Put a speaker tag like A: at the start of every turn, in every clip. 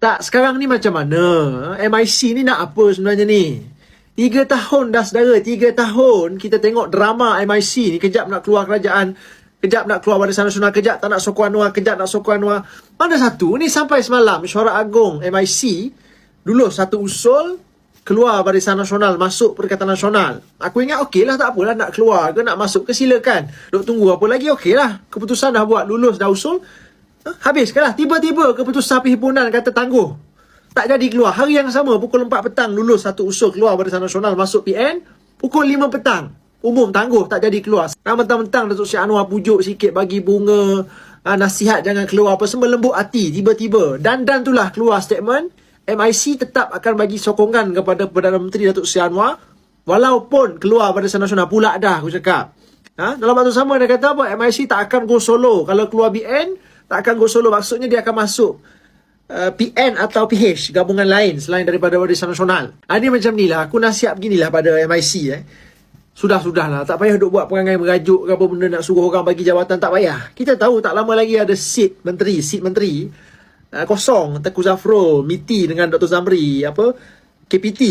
A: Tak, sekarang ni macam mana? MIC ni nak apa sebenarnya ni? Tiga tahun dah saudara, tiga tahun kita tengok drama MIC ni. Kejap nak keluar kerajaan, kejap nak keluar Barisan Nasional, kejap tak nak sokong Anwar, kejap nak sokong Anwar. Mana satu? Ni sampai semalam, Mesyuarat Agong MIC, dulu satu usul, keluar Barisan Nasional, masuk Perikatan Nasional. Aku ingat okey lah, tak apalah nak keluar ke nak masuk ke silakan. Duk tunggu apa lagi, okey lah. Keputusan dah buat, lulus, dah usul. Ha, Habis ke lah. Tiba-tiba keputusan perhimpunan kata tangguh. Tak jadi keluar. Hari yang sama, pukul 4 petang, lulus satu usul keluar Barisan Nasional, masuk PN. Pukul 5 petang, umum tangguh, tak jadi keluar. Mentang-mentang Datuk Syed Anwar pujuk sikit, bagi bunga, ah, nasihat jangan keluar apa, semua lembut hati tiba-tiba. Dan dan itulah keluar statement, MIC tetap akan bagi sokongan kepada Perdana Menteri Datuk Syed Anwar, walaupun keluar Barisan Nasional pula dah, aku cakap. Ha? Dalam waktu sama dia kata apa? MIC tak akan go solo. Kalau keluar BN, tak akan go solo. Maksudnya dia akan masuk uh, PN atau PH, gabungan lain selain daripada Barisan Nasional. Ha, ni macam ni lah. Aku nasihat beginilah pada MIC. Eh. Sudah-sudah lah. Tak payah duk buat perangai merajuk ke apa benda nak suruh orang bagi jawatan. Tak payah. Kita tahu tak lama lagi ada seat menteri. Seat menteri uh, kosong. Teku Zafro, MITI dengan Dr. Zamri. Apa? KPT.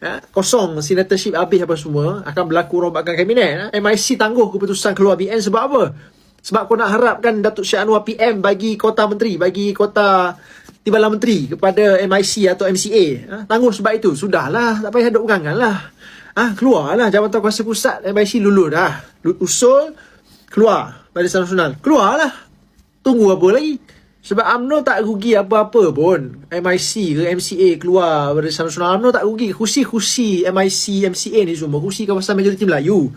A: Ha, kosong senatorship habis apa semua akan berlaku rombakan kabinet ha? MIC tangguh keputusan keluar BN sebab apa sebab kau nak harapkan Datuk Syed Anwar PM bagi kota menteri, bagi kota timbalan menteri kepada MIC atau MCA. Ha? Tangguh sebab itu. Sudahlah. Tak payah duk urangan lah. Ha? Keluarlah Jabatan Kuasa Pusat MIC lulus dah. Usul, keluar. Barisan Nasional. Keluarlah. Tunggu apa lagi? Sebab UMNO tak rugi apa-apa pun. MIC ke MCA keluar Barisan Nasional. UMNO tak rugi. Kursi-kursi MIC, MCA ni semua. Kursi kawasan majoriti Melayu.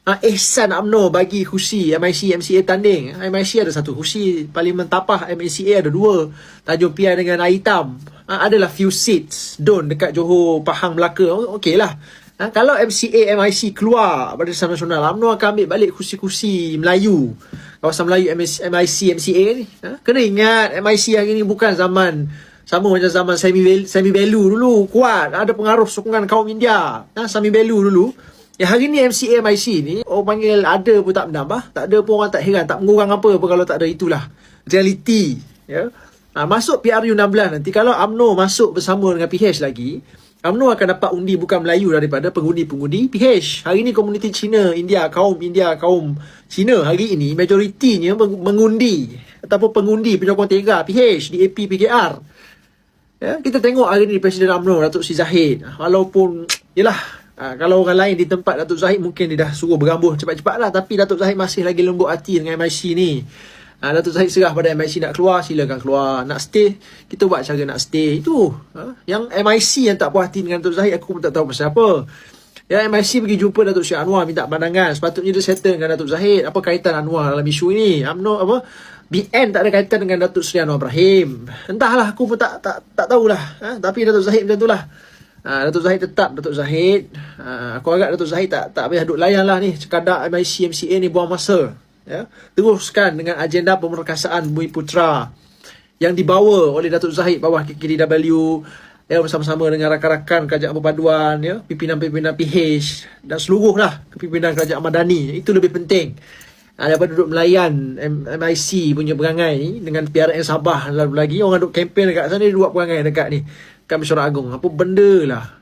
A: Uh, Ehsan UMNO bagi kursi MIC MCA tanding. MIC ada satu kursi, Parlimen Tapah MCA ada dua. Tanjung Piai dengan Air Hitam. Uh, adalah few seats. Don dekat Johor, Pahang, Melaka. Okey lah. Uh, kalau MCA MIC keluar Barisan Nasional, UMNO akan ambil balik kursi-kursi Melayu. Kawasan Melayu MIC MCA ni. Uh, kena ingat MIC hari ni bukan zaman sama macam zaman Semi Belu, dulu. Kuat. Ada pengaruh sokongan kaum India. Uh, Semi Belu dulu. Ya hari ni MCA MIC ni orang panggil ada pun tak menambah, tak ada pun orang tak heran, tak mengurang apa apa kalau tak ada itulah. Reality, ya. Ha, masuk PRU 16 nanti kalau AMNO masuk bersama dengan PH lagi, AMNO akan dapat undi bukan Melayu daripada pengundi-pengundi PH. Hari ni komuniti Cina, India, kaum India, kaum Cina hari ini majoritinya mengundi ataupun pengundi penyokong Tega PH di AP PKR. Ya, kita tengok hari ni Presiden AMNO Datuk Sri Zahid walaupun yalah Ha, kalau orang lain di tempat Datuk Zahid mungkin dia dah suruh bergambuh cepat-cepat lah. Tapi Datuk Zahid masih lagi lembut hati dengan MIC ni. Ha, Datuk Zahid serah pada MIC nak keluar, silakan keluar. Nak stay, kita buat cara nak stay. Itu. Ha? Yang MIC yang tak puas hati dengan Datuk Zahid, aku pun tak tahu pasal apa. Yang MIC pergi jumpa Datuk Syed Anwar minta pandangan. Sepatutnya dia settle dengan Datuk Zahid. Apa kaitan Anwar dalam isu ini? UMNO apa? BN tak ada kaitan dengan Datuk Seri Anwar Ibrahim. Entahlah, aku pun tak tak tak tahulah. Ha? Tapi Datuk Zahid macam itulah. Ha, Datuk Zahid tetap Datuk Zahid. Ha, aku agak Datuk Zahid tak tak payah duk layan lah ni. Sekadar MIC MCA ni buang masa. Ya. Teruskan dengan agenda pemerkasaan Bumi Putra yang dibawa oleh Datuk Zahid bawah KKDW ya, bersama-sama dengan rakan-rakan kerajaan perpaduan ya, pimpinan-pimpinan PH dan seluruh lah pimpinan kerajaan Madani. Itu lebih penting. Ha, daripada duduk melayan MIC punya perangai ni dengan PRN Sabah lalu lagi orang duduk kempen dekat sana dia buat perangai dekat ni kat Mesyuarat Agong. Apa benda lah.